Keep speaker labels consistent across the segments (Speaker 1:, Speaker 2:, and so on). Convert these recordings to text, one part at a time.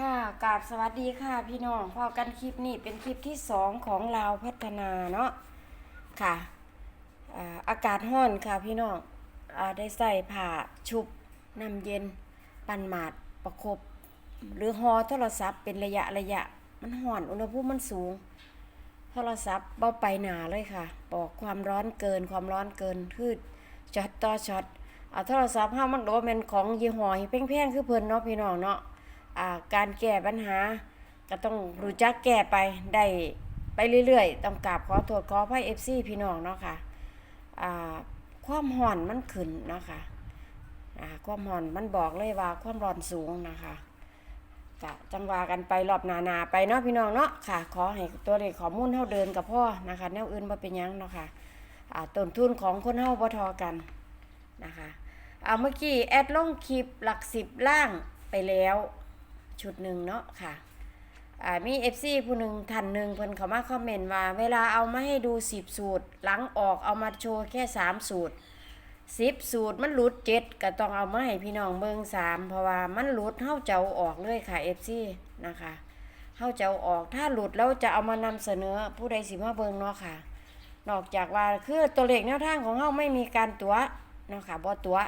Speaker 1: ค่ะกราบสวัสดีค่ะพี่น้องพอกันคลิปนี้เป็นคลิปที่สองของลาวพัฒนาเนาะค่ะอ่าอากาศร้อนค่ะพี่น้องอได้ใส่ผ้าชุบน้ำเย็น ปั่นหมาดประคบหรือฮอโทรศัพท์เป็นระยะระยะมันห่อนอุณหภูมิมันสูง โทรศัพท์เบาไปหนาเลยค่ะบอกความร้อนเกินความร้อนเกินคือช็อตต่อช็อตอ่าโทรศัพท์ห้ามันโดเป็นของยี่ห้อแพงๆคือเพลินเนาะพี่น้องเนาะ การแก้ปัญหา ก็ต้องรู้จักแก้ไปได้ไปเรื่อยๆ ต้องกราบขอโทษขออภัย FC พี่น้องเนาะค่ะอ่าความห่อนมันขึ้นเนาะค่ะอ่าความห่อนมันบอกเลยว่าความร้อนสูงนะคะกะจังวากันไปรอบนานาๆไปเนาะพี่น้องเนาะค่ะ ขอให้ตัวเลขขอมูลเท่าเดินกับพ่อนะคะแนวอื่นบ่เป็นยังเนาะค่ะอ่าต้นทุนของคนเฮาบ่ทอกันนะคะอ่าเมื่อกี้แอดลงคลิปหลักสิบล่างไปแล้ว ชุดหนึ่งเนาะค่ะอ่ามี FC ผู้หนึ่งท่านหนึ่งเพิ่นเขามาคอมเมนต์ว่า เวลาเอามาให้ดู10สูตร หลังออกเอามาโชว์แค่3สูตรสิบสูตรมันหลุดเจ็ดก็ต้องเอามาให้พี่น้องเบิงสามเพราะว่ามันหลุดเฮาเจ้าออกเลยค่ะ FC นะคะเฮาเจ้าออกถ้าหลุดแล้วจะเอามานำเสนอผู้ใดสิมาเบิงเนาะค่ะ นอกจากว่าคือตัวเลขแนวทางของเฮาไม่มีการตัวเนาะค่ะบ่ตัว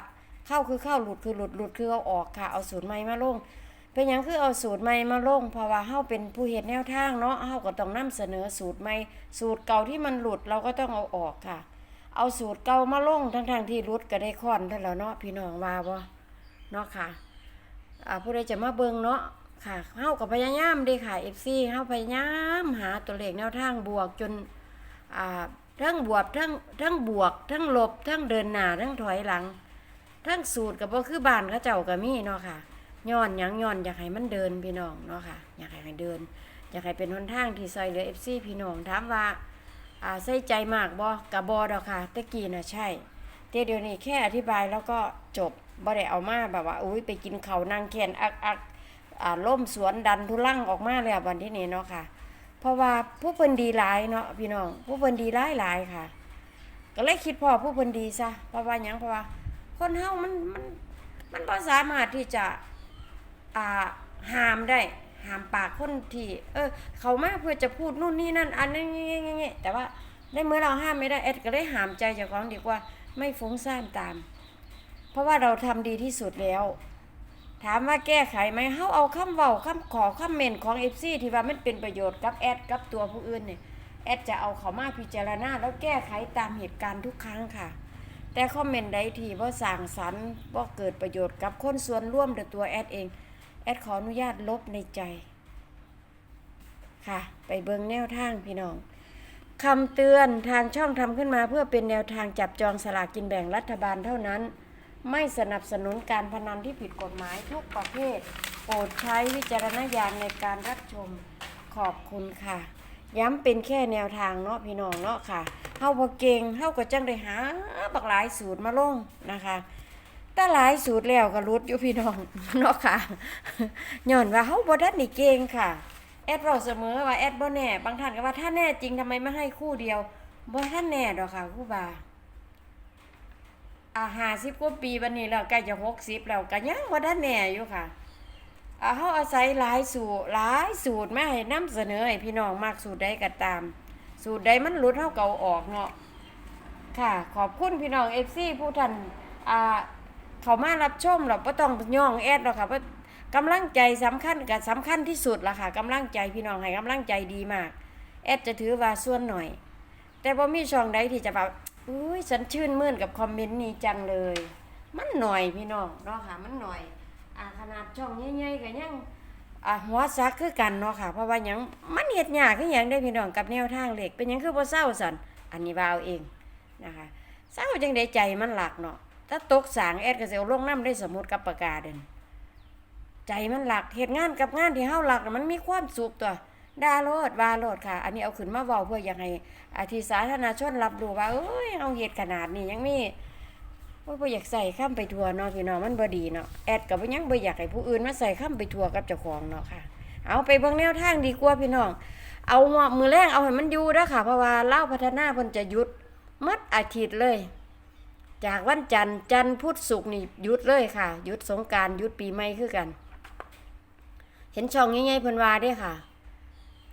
Speaker 1: เข้าคือเข้าหลุดคือหลุดหลุดคือเอาออกค่ะเอาสูตรใหม่มาลง เป็นหยังคือเอาสูตรใหม่มาลงเพราะว่าเฮาเป็นผู้เฮ็ดแนวทางเนาะเฮาก็ต้องนำเสนอสูตรใหม่ สูตรเก่าที่มันหลุดเราก็ต้องเอาออกค่ะ เอาสูตรเก่ามาลงทั้งๆที่รุดก็ได้ค่อนท่าแล้วเนาะพี่น้องว่าบ่เนาะค่ะอ่าผู้ใดจะมาเบิ่งเนาะค่ะเฮาก็พยายามเด้ค่ะ FC เฮาพยายามหาตัวเลขแนวทางบวกจนอ่าทั้งบวกทั้งทั้งบวก ทั้งลบทั้งเดินหน้าทั้งถอยหลัง ทั้งสูตรก็บ่คือบ้านเขาเจ้าก็มีเนาะค่ะ ย้อนยังย้อนอยากให้มันเดินพี่น้องเนาะค่ะ อยากให้มันเดิน อยากให้เป็นหนทางที่ซอยเหลือ FC พี่น้องถามว่าอ่าใส่ใจมากบ่กับบอดอกค่ะตะกี้น่ะใช่แต่เดี๋ยวนี้แค่อธิบายแล้วก็จบบ่ได้เอามาแบบว่าอุ้ยไปกินเขาวนั่งแคนอักอักอ่าล่มสวนดันทุลังออกมาแล้ววันที่นี้เนาะค่ะ เพราะว่าผู้เพิ่นดีหลายเนาะพี่น้อง ผู้เพิ่นดีหลายหลายค่ะ ก็เลยคิดพอผู้เพิ่นดีซะเพราะว่าหยังเพราะว่า คนเฮามันมันมันบ่สามารถที่จะ อ่าห้ามได้ห้ามปากคนที่เออ เขามาเพื่อจะพูดนู่นนี่นั่นอันนี้งี้ๆๆแต่ว่าในเมื่อเราห้ามไม่ได้เอ็ดก็ได้ห้ามใจเจ้าของดีกว่าไม่ฟุ้งซ่านตาม เพราะว่าเราทำดีที่สุดแล้ว ถามว่าแก้ไขไหมเฮาเอาคำเว้าคำขอคำเมนของ FC ที่ว่ามันเป็นประโยชน์กับแอดกับตัวผู้อื่นเนี่ยแอดจะเอาเขามาพิจารณาแล้วแก้ไขตามเหตุการณ์ทุกครั้งค่ะแต่คอมเมนต์ใดที่ว่าสั่งสรรค์ว่าเกิดประโยชน์กับคนส่วนร่วมหรือตัวแอดเอง แอดขออนุญาตลบในใจ ค่ะ ไปเบิงแนวทางพี่น้องคำเตือนทางช่องทำขึ้นมาเพื่อเป็นแนวทางจับจองสลากกินแบ่งรัฐบาลเท่านั้น ไม่สนับสนุนการพนันที่ผิดกฎหมายทุกประเภทโปรดใช้วิจารณญาณในการรับชมขอบคุณค่ะ ย้ำเป็นแค่แนวทางเนาะพี่น้องเนาะค่ะเฮาบ่เก่งเฮาก็จังได้หาบักหลายสูตรมาลงนะคะ แต่หลายสูตรแล้วก็รุดอยู่พี่น้องเนาะค่ะย้อนว่าเฮาบ่ทันได้เก่งค่ะ แอดเราเสมอว่าแอดบ่แน่ บางท่านก็ว่าถ้าแน่จริงทำไมไม่ให้คู่เดียวบ่ท่านแน่ดอกค่ะครู่บาอ่า50กว่าปีบัดนี้แล้วใกล้จะ60แล้วก็ยังบ่ทันแน่อยู่ค่ะอาเฮาอาศัยหลายสูตรหลายสูตรมาให้นำเสนอให้พี่น้องมากสูตรใดก็ตาม สูตรใดมันหลุดเฮาก็เอาออกเนาะค่ะ ขอบคุณพี่น้อง FC ผู้ท่านอ่า เขามารับชมเราบ่ต้องย่องแอดหรอกค่ะเพราะกำลังใจสำคัญกับสำคัญที่สุดล่ะค่ะกำลังใจพี่น้องให้กำลังใจดีมาก แอดจะถือว่าส่วนหน่อย แต่บ่มีช่องใดที่จะแบบอุ้ยฉันชื่นมื่นกับคอมเมนต์นี้จังเลย มันหน่อยพี่น้องเนาะค่ะมันหน่อยอ่าขนาดช่องใหญ่ๆก็ยังอ่าหัวซักคือกันเนาะค่ะ เพราะว่ายังมันเฮ็ดยากคือยังได้พี่น้องกับแนวทางเหล็กเป็นยังคือบ่เศร้าสันอันนี้ว่าเอาเองนะคะเศร้าจังได้ใจมันหลักเนาะ ถ้าตกสางแอดก็สิเอาลงน้ำได้สมุดกับปากกาเด่นใจมันหลักเฮ็ดงานกับงานที่เฮาหลักมันมีความสุขตัวดาโลดวาโลดค่ะ อันนี้เอาขึ้นมาเว้าเพื่อยากให้อาทิสาธารณชนรับรู้ว่าเอ้ยเอาเฮ็ดขนาดนี้ยังมีว่าบ่อยากใส่ข้ามไปทัวเนาะพี่น้องมันบ่ดีเนาะแอดก็บ่ยังบ่อยากให้ผู้อื่นมาใส่ข้ามไปทัวกับเจ้าของเนาะค่ะ เอาไปเบิ่งแนวทางดีกว่าพี่น้องเอาหัวมือแรงเอาให้มันอยู่ด้ค่ะเพราะว่าเล่าพัฒนาเพิ่นจะหยุดมัดอาทิตย์เลย จากวันจันทร์จันทร์พุธศุกร์นี่หยุดเลยค่ะหยุดสงการหยุดปีใหม่คือกัน เห็นช่องใหญ่ๆเพิ่นว่าเด้ค่ะ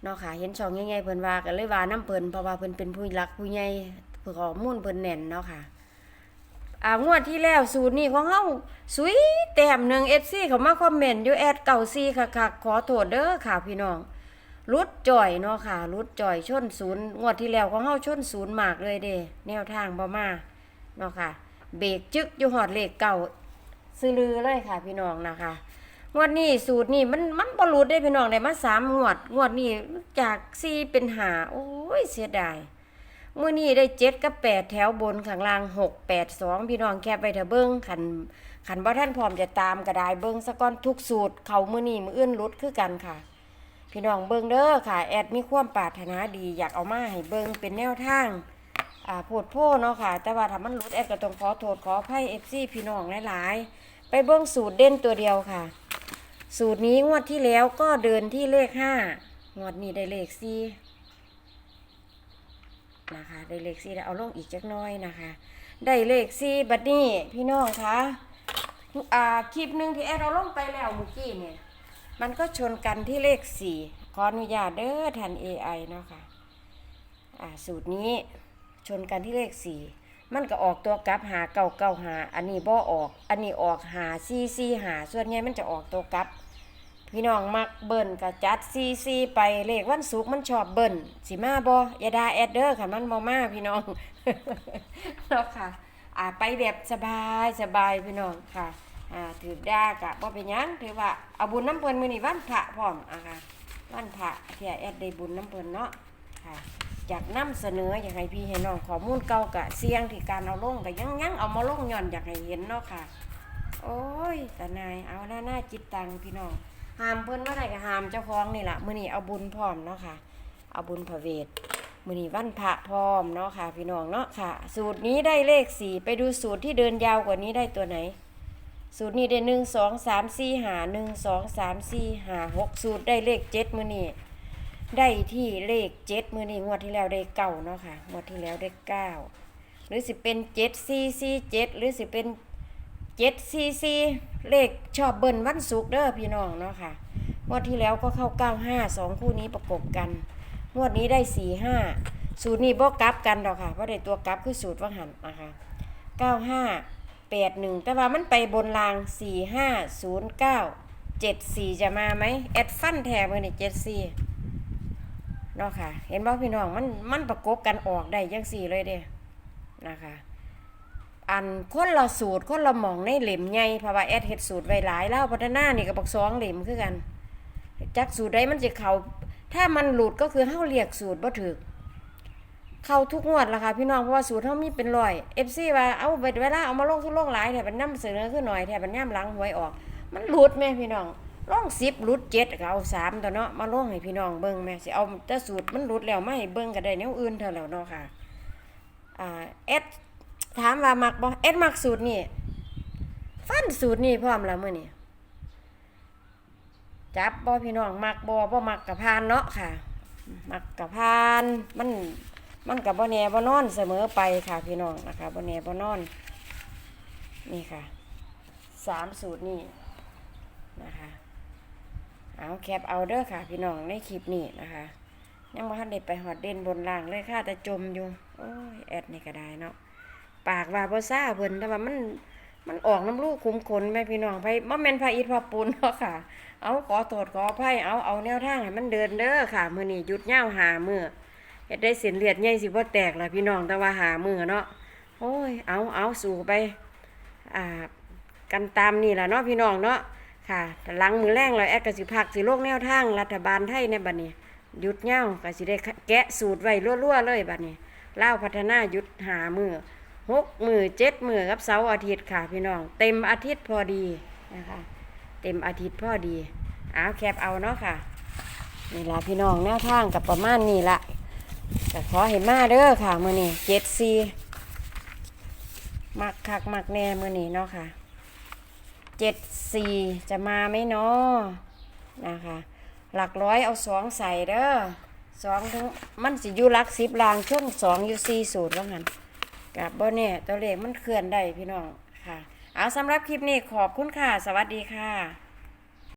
Speaker 1: เนาะค่ะ เห็นช่องใหญ่ๆเพิ่นว่าก็เลยว่าน้ำเพิ่นเพราะว่าเพิ่นเป็นผู้รักผู้ใหญ่เพื่อข้อมูลเพิ่นแน่นเนาะค่ะอ่างวดที่แล้วสูตรนี้ของเฮาสุยแต้มหนึ่ง FC เขามาคอมเมนต์อยู่แอดเก่าซีค่ะๆขอโทษเด้อค่ะพี่น้องรุดจ่อยเนาะค่ะรุดจ่อยชนศูนย์งวดที่แล้วของเฮาชนศูนย์มากเลยเด้แนวทางบ่มา เนาะค่ะ เบรกจึกอยู่หอดเลขเก่าซื้อลือเลยค่ะ พี่น้องนะคะ งวดนี้สูตรนี่มันมันบรุดได้พี่น้องได้มาสามงวด งวดนี้จากสี่เป็นหาโอ้ยเสียดายเมื่อนี้ได้เจ็ดกับแปดแถวบนข้างล่างหกแปดสองพี่น้องแคบไปเถอะเบิ้งขันขันว่าท่านพร้อมจะตามกระไดเบิ้งสะก้อนทุกสูตร เขาเมื่อนี้มืออื่นรุดคือกันค่ะ พี่น้องเบิ้งเด้อค่ะ แอดมีความปรารถนาดีอยากเอามาให้เบิ้งเป็นแนวทาง อ่าโพดโพเนาะค่ะ แต่ว่าถ้ามันหลุดแอดก็ต้องขอโทษขออภัยเอฟซีพี่น้องหลายๆ ไปเบิ้งสูตรเด่นตัวเดียวค่ะ สูตรนี้งวดที่แล้วก็เดินที่เลขห้างวดนี้ได้เลขสี่นะคะได้เลขสี่แล้วเอาลงอีกจักน้อยนะคะ ได้เลขสี่บัดนี้พี่น้องคะอ่าคลิปหนึ่งที่แอดเราลงไปแล้วเมื่อกี้เนี่ยมันก็ชนกันที่เลขสี่ขออนุญาตเด้อทัน AI เนาะค่ะ อ่าสูตรนี้ ชนกันที่เลขสี่มันก็ออกตัวกลับหาเก่าเก่าหา อันนี้บ่ออก อันนี้ออกหาซีซีหา ส่วนใหญ่มันจะออกตัวกลับ พี่น้องมักเบิ่นก็จัดซีซีไปเลขวันศุกร์มันชอบเบิ่นสิมาบ่อย่าด่าแอดเด้อค่ะมันบ่มาพี่น้องเนาะค่ะ อ่าไปแบบสบายสบายพี่น้องค่ะ อ่าถือด่ากะบ่เป็นหยังถือว่าเอาบุญน้ำเพิ่นมื้อนี้วันพระพร้อมอะค่ะวันพระที่แอดได้บุญน้ำเพิ่นเนาะค่ะ อยากนำเสนออยากให้พี่ให้น้องข้อมูลเก่ากะเสียงที่การเอาลงก็ยังยังเอามาลงย้อนอยากให้เห็นเนาะค่ะ โอ้ยแต่นายเอาหน้าหน้าจิตตังพี่น้องห้ามเพิ่นว่าไรก็ห้ามเจ้าของนี่ละมื้อนี้เอาบุญพร้อมเนาะค่ะ เอาบุญพระเวทมื้อนี้วันพระพร้อมเนาะค่ะ พี่น้องเนาะค่ะ สูตรนี้ได้เลขสี่ไปดูสูตรที่เดินยาวกว่านี้ได้ตัวไหน สูตรนี้ได้หนึ่งสองสามสี่หาหนึ่งสองสามสี่หาหกสูตรได้เลขเจ็ดมื้อนี้ ได้ที่เลขเจ็ดมือนี้งวดที่แล้วได้เก้าเนาะค่ะงวดที่แล้วได้เก้าหรือสิเป็นเจ็ดซีซีเจ็ดหรือสิเป็นเจ็ดซีซีเลขชอบเบิ้ลวันศุกร์เด้อพี่น้องเนาะค่ะงวดที่แล้วก็เข้าเก้าห้าสองคู่นี้ประกบกันงวดนี้ได้สี่ห้าสูตรนี้บ่กลับกันดอกค่ะเพราะได้ตัวกลับคือสูตรว่างหันนะคะเก้าห้าแปดหนึ่งแต่ว่ามันไปบนรางสี่ห้าศูนย์เก้าเจ็ดสี่จะมาไหมแอดฟันแทมือนี่เจ็ดสี่ เนาะค่ะ เห็นบ่พี่น้องมันมันประกบกันออกได้จังสี่เลยเด้นะคะ อันคนละสูตรคนละหมองในเหล่มใหญ่เพราะว่าแอดเฮ็ดสูตรไว้หลายแล้วพัฒนานี่ก็บักสองเหล่มคือกันจักสูตรใดมันจะเข้าถ้ามันหลุดก็คือเฮาเรียกสูตรบ่ถูกเข้าทุกงวดล่ะค่ะพี่น้องเพราะว่าสูตรเฮามีเป็นร้อย FC ว่าเอาเวลาเอามาลงทุนลงหลายแถมันนำเสนอขึ้นหน่อยแถมันย่ํหลังหวยออก มันหลุดแม่พี่น้อง ล่องสิบรุดเจ็ดก็เอาสามตัวเนาะมาล่องให้พี่น้องเบิ่งแม่สิเอาแต่สูตรมันรุดแล้วไม่ให้เบิ่งก็ได้แนวอื่นเท่าแล้วเนาะค่ะอ่าเอสถามว่ามักบ่เอสมักสูตรนี่ฟันสูตรนี่พร้อมแล้วมื้อนี้จับบ่พี่น้องมักบ่บ่มักกับพานเนาะค่ะ มักกับพานมันมันกับบ่แน่บ่นอนเสมอไปค่ะพี่น้องนะคะบ่แน่บ่นอน นี่ค่ะสามสูตรนี่นะคะ เอาแคปเอาเด้อค่ะ พี่น้องในคลิปนี้นะคะ ยังบ่ทันได้ไปหอดเด่นบนล่างเลยค่ะแต่จมอยู่ โอ้ยแอดนี่ก็ได้เนาะปากว่าบ่ซ่าเพิ่นแต่ว่ามันมันออกน้ำลูกคุ้มขนแม่พี่น้องไปบ่แม่นพาอิฐพาปูนเนาะค่ะ เอาขอโทษขออภัยเอาเอาแนวทางให้มันเดินเด้อค่ะมื้อนี้หยุดยาวหามื้อเฮ็ดได้เส้นเลือดใหญ่สิบ่แตกล่ะพี่น้องแต่ว่าหามื้อเนาะโอ้ยเอาเอาสู่ไปอ่ากันตามนี่แหละเนาะพี่น้องเนาะ ค่ะหลังมือแรงเราแอดกสิพักสิโลกแนวทางรัฐบาลไทยในบัดนี้หยุดเหย้ากสิได้แกะสูตรไว้รั่วๆเลยบัดนี้เล่าพัฒนาหยุดหามือหกมือเจ็ดมือกับเสาร์อาทิตย์ค่ะพี่น้อง เต็มอาทิตย์พอดีนะคะเต็มอาทิตย์พอดีเอาแคปเอาเนาะค่ะนี่ละพี่น้องแนวทางกับประมาณนี้ละแต่ขอเห็นมาเด้อค่ะมือนี้เจ็ดซีมักคักมักแน่มือนี้เนาะค่ะ เจ็ดสี่จะมาไหมเนาะนะคะ หลักร้อยเอาสองใส่เด้อสองถึงมันสิอยู่ลักสิบรางช่วงสองอยู่สี่สูตรแล้วกันกับบเนี่ยตัวเลขมันเคลื่อนได้พี่น้องค่ะ เอาสำหรับคลิปนี้ขอบคุณค่ะ สวัสดีค่ะ